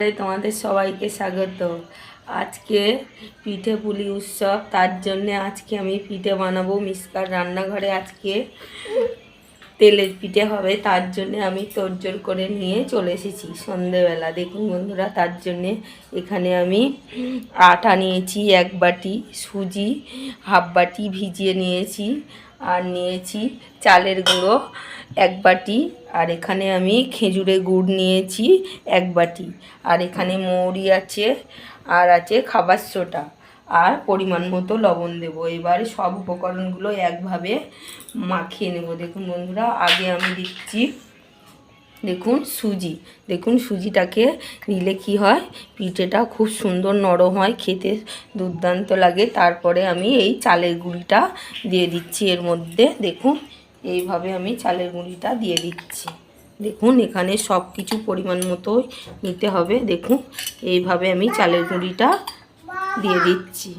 তোমাদের সবাইকে স্বাগত। আজকে পিঠে পুলি উৎসব, তার জন্যে আজকে আমি পিঠে বানাবো মিসকার রান্নাঘরে। আজকে তেলের পিঠে হবে, তার জন্যে আমি তোড়জোড় করে নিয়ে চলে এসেছি সন্ধেবেলা। দেখুন বন্ধুরা, তার জন্যে এখানে আমি আটা নিয়েছি এক বাটি, সুজি হাফ বাটি ভিজিয়ে নিয়েছি, আর নিয়েছি চালের গুঁড়ো এক বাটি, আর এখানে আমি খেজুরের গুড় নিয়েছি এক বাটি। আর এখানে মৌরি আছে, আর আছে খাবার সোটা আর পরিমাণ মতো লবণ দেবো। এবার সব উপকরণগুলো একভাবে মাখিয়ে নেব। দেখুন বন্ধুরা, আগে আমি দিচ্ছি, দেখুন সুজি। দেখুন সুজিটাকে নিলে কি হয়, পিঠেটা খুব সুন্দর নরম হয়, খেতে দুর্দান্ত লাগে। তারপরে আমি এই চালের গুঁড়িটা দিয়ে দিচ্ছি এর মধ্যে। দেখুন, এইভাবে আমি চালের গুঁড়িটা দিয়ে দিচ্ছি। দেখুন, এখানে সব কিছু পরিমাণ মতো নিতে হবে। দেখুন, এইভাবে আমি চালের গুঁড়িটা দিয়ে দিচ্ছি।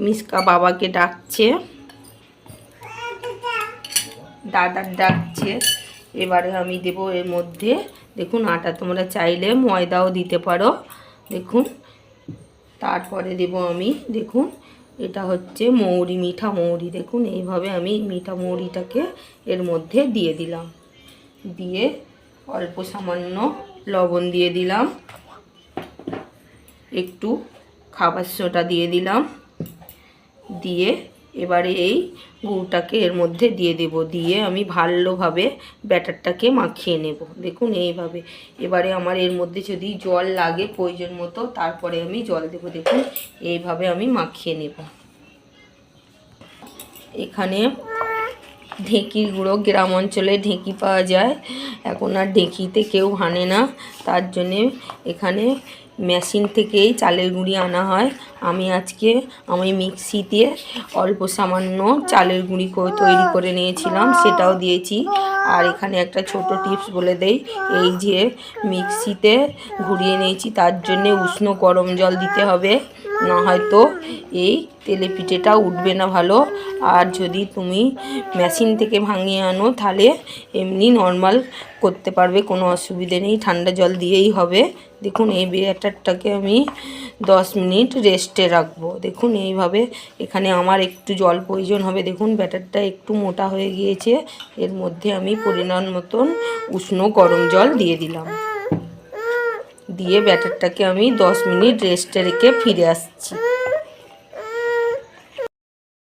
মিসকা বাবাকে ডাকছে। দাদার ডাকছে। এবারে আমি দেব এর মধ্যে। দেখুন আটা তোমরা চাইলে ময়দাও দিতে পারো। দেখুন তারপরে দেব আমি দেখুন এটা হচ্ছে মৌরি মিঠা মৌরি। দেখুন এইভাবে আমি মিঠা মৌরিটাকে এর মধ্যে দিয়ে দিলাম। দিয়ে অল্প সামান্য লবণ দিয়ে দিলাম। একটু খাবার সোটা দিয়ে দিলাম। দিয়ে এবারে এই গুড়টাকে এর মধ্যে দিয়ে দেব। দিয়ে আমি ভালোভাবে ব্যাটারটাকে মাখিয়ে নেব। দেখুন এইভাবে। এবারে আমার এর মধ্যে যদি জল লাগে প্রয়োজন মতো, তারপরে আমি জল দেব। দেখুন, এইভাবে আমি মাখিয়ে নেব। এখানে ঢেঁকির গুঁড়ো গ্রাম অঞ্চলে ঢেঁকি পাওয়া যায়। এখন আর ঢেঁকিতে কেউ হানে না। তার জন্যে এখানে মেশিন থেকেই চালের গুঁড়ি আনা হয়। আমি আজকে আমি মিক্সিতে অল্প সামান্য চালের গুঁড়ি তৈরি করে নিয়েছিলাম, সেটাও দিয়েছি। আর এখানে একটা ছোট টিপস বলে দেই, এই যে মিক্সিতে ঘুরিয়ে নিয়েছি, তার জন্যে উষ্ণ গরম জল দিতে হবে। না হয়তো এই তেলে পিঠেটা উঠবে না ভালো। আর যদি তুমি মেশিন থেকে ভাঙিয়ে আনো, তাহলে এমনি নর্মাল করতে পারবে, কোনো অসুবিধে নেই, ঠান্ডা জল দিয়েই হবে। দেখুন, এই ব্যাটারটাকে আমি দশ মিনিট রেস্টে রাখব। দেখুন, এইভাবে এখানে আমার একটু জল প্রয়োজন হবে। দেখুন, ব্যাটারটা একটু মোটা হয়ে গিয়েছে। এর মধ্যে আমি পরিমাণ মতন উষ্ণ গরম জল দিয়ে দিলাম। দিয়ে ব্যাটারটাকে আমি দশ মিনিট রেস্টে রেখে ফিরে আসছি।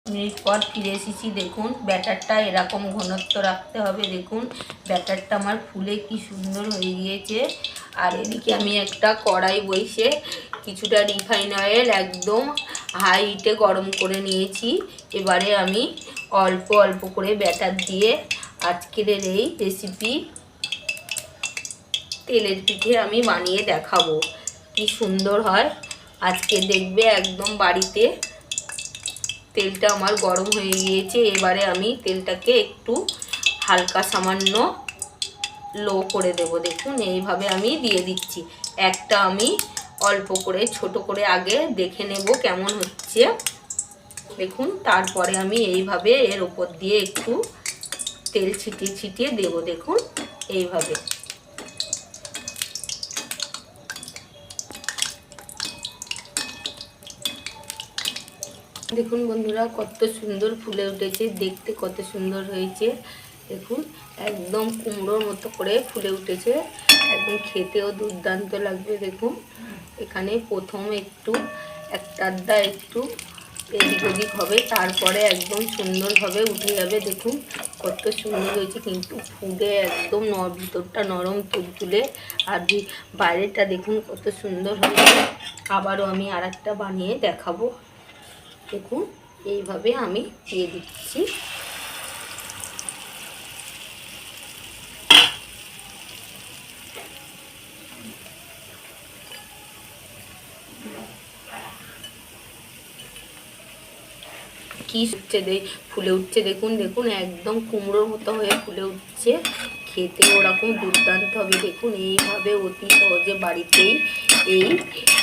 মিনিট পর ফিরে এসেছি, দেখুন ব্যাটারটা এরকম ঘনত্ব রাখতে হবে, দেখুন ব্যাটারটা আমার ফুলে কি সুন্দর হয়ে গিয়েছে। আর এদিকে আমি একটা কড়াই বইসে কিছুটা রিফাইন অয়েল একদম হাই হিটে গরম করে নিয়েছি। এবারে আমি অল্প অল্প করে ব্যাটার দিয়ে আজকের এই রেসিপি তেলের পিঠে আমি বানিয়ে দেখাবো। কি সুন্দর হয়। আজকে দেখবে একদম বাড়িতে তেলটা আমার গরম হয়ে গিয়েছে। এবারে আমি তেলটাকে একটু হালকা সামান্য লো করে দেব। দেখুন, এইভাবে আমি দিয়ে দিচ্ছি। একটা আমি অল্প করে, ছোট করে আগে দেখে নেব কেমন হচ্ছে। দেখুন, তারপরে আমি এইভাবে এর ওপর দিয়ে একটু তেল ছিটিয়ে ছিটিয়ে দেব। দেখুন, এইভাবে। দেখুন বন্ধুরা, কত সুন্দর ফুলে উঠেছে, দেখতে কত সুন্দর হয়েছে। দেখুন, একদম কুমড়োর মতো করে ফুলে উঠেছে। একদম খেতেও দুর্দান্ত লাগবে, দেখুন। এখানে প্রথম একটু, একটা আড্ডা একটু এদিক ওদিক হবে, তারপরে একদম সুন্দরভাবে উঠে যাবে, দেখুন। কত সুন্দর হয়েছে, কিন্তু ফুলে একদম ভিতরটা নরম তুলতুলে। আর বাইরেটা দেখুন, কত সুন্দর হয়েছে। আবারও আমি আর বানিয়ে দেখাবো। দেখুন, এইভাবে আমি দিয়ে দিচ্ছি। কি উঠছে ফুলে উঠছে, দেখুন দেখুন, একদম কুমড়োর মতো হয়ে ফুলে উঠছে। খেতে ওরকম দুর্দান্ত হবে। দেখুন, এইভাবে অতি সহজে বাড়িতেই এই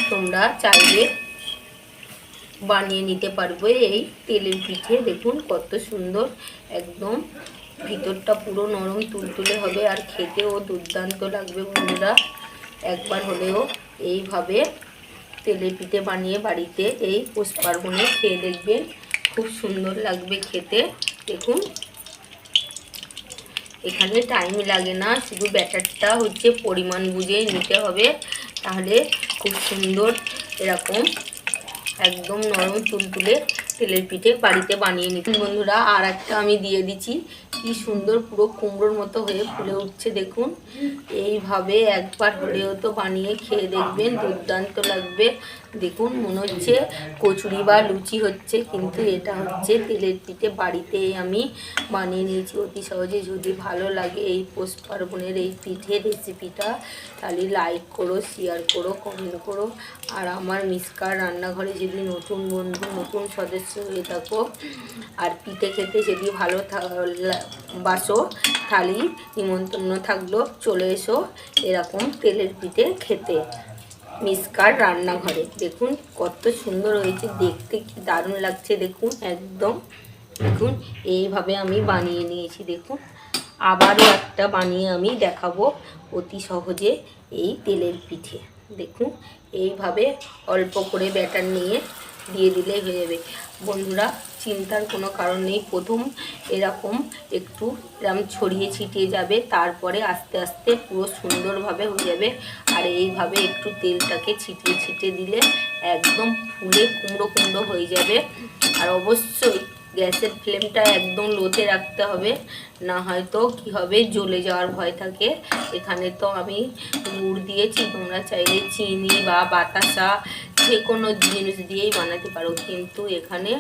তোমরা চাইলে বানিয়ে নিতে পারবে। এই তেলের পিঠে দেখুন কত সুন্দর একদম ভিতরটা পুরো নরম তুলতুলে হবে আর খেতেও দুর্দান্ত লাগবে বন্ধুরা। একবার হলেও এইভাবে তেলে পিঠে বানিয়ে বাড়িতে এই পৌষ পার্বণে খেয়ে দেখবেন, খুব সুন্দর লাগবে খেতে। দেখুন। এখানে টাইম লাগে না, শুধু ব্যাটারটা হচ্ছে পরিমাণ বুঝেই নিতে হবে। তাহলে খুব সুন্দর এরকম একদম নরম তুলতুলে তেলের পিঠে বাড়িতে বানিয়ে নিতে বন্ধুরা, আর একটা আমি দিয়ে দিচ্ছি। কি সুন্দর পুরো কুমড়োর মতো হয়ে ফুলে উঠছে, দেখুন। এইভাবে একবার হলেও তো বানিয়ে খেয়ে দেখবেন, দুর্দান্ত লাগবে। দেখুন, মনে হচ্ছে কচুরি বা লুচি হচ্ছে, কিন্তু এটা হচ্ছে তেলের পিঠে বাড়িতেই আমি বানিয়ে নিয়েছি। অতি সহজে যদি ভালো লাগে এই পৌষ পার্বণের এই পিঠে রেসিপিটা, তাহলে লাইক করো, শেয়ার করো, কমেন্ট করো। আর আমার মিসকার রান্নাঘরে যদি নতুন বন্ধু, নতুন সদস্য হয়ে থাকো আর পিঠে খেতে যদি ভালো বাসো তাহলে নিমন্ত্রণ থাকল, চলে এসো এরকম তেলের পিঠে খেতে। মিসকার রান্নাঘরে। দেখুন, কত সুন্দর হয়েছে, দেখতে কি দারুণ লাগছে, দেখুন, একদম। দেখুন, এইভাবে আমি বানিয়ে নিয়েছি, দেখুন। আবারও একটা বানিয়ে আমি দেখাবো অতি সহজে এই তেলের পিঠে। দেখুন, এইভাবে অল্প করে ব্যাটার নিয়ে দিয়ে দিলেই হয়ে যাবে। বন্ধুরা, চিন্তার কোনো কারণ নেই। প্রথম এরকম একটু এরকম ছড়িয়ে ছিটিয়ে যাবে, তারপরে আস্তে আস্তে পুরো সুন্দরভাবে হয়ে যাবে। আর এইভাবে একটু তেলটাকে ছিটিয়ে ছিটিয়ে দিলে একদম ফুলে কুমড়ো কুমড়ো হয়ে যাবে। আর অবশ্যই গ্যাসের ফ্লেমটা একদম লোতে রাখতে হবে, না হয়তো কি হবে, জ্বলে যাওয়ার ভয় থাকে। এখানে তো আমি গুড় দিয়েছি, তোমরা চাইলে চিনি বা বাতাসা যে কোনো জিনিস দিয়েই বানাতে পারো। কিন্তু এখানে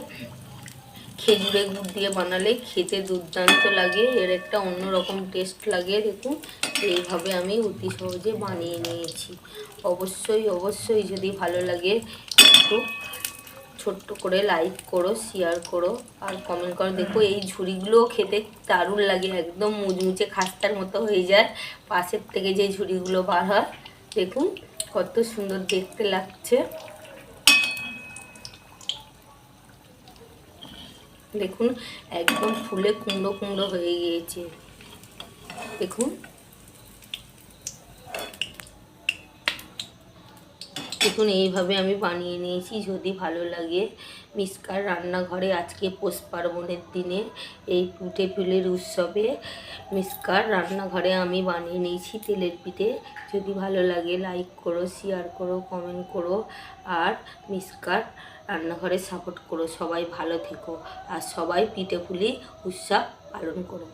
খেজুরে গুড় দিয়ে বানালে খেতে দুর্দান্ত লাগে, এর একটা অন্যরকম টেস্ট লাগে। দেখুন, এইভাবে আমি অতি সহজে বানিয়ে নিয়েছি। অবশ্যই অবশ্যই যদি ভালো লাগে, একটু ছোট্ট করে লাইক করো শেয়ার করো, আর কমেন্ট করো। দেখো, এই ঝুড়িগুলোও খেতে দারুণ লাগে, একদম মুচমুচে খাস্তার মতো হয়ে যায়। পাশের থেকে যে ঝুড়িগুলো বার হয়, দেখুন, কত সুন্দর দেখতে লাগছে। দেখুন একদম ফুলে কুমড়ো কুমড়ো হয়ে গিয়েছে। দেখুন। দেখুন, এইভাবে আমি বানিয়ে নিয়েছি। যদি ভালো লাগে, মিসকার রান্নাঘরে আজকে পৌষ পার্বণের দিনে এই পিঠে ফুলের উৎসবে মিসকার রান্নাঘরে আমি বানিয়ে নিয়েছি তেলের পিঠে। যদি ভালো লাগে, লাইক করো, শেয়ার করো, কমেন্ট করো আর মিসকার রান্নাঘরে সাপোর্ট করো। সবাই ভালো থেকো আর সবাই পিঠে পুলি উৎসব পালন করো।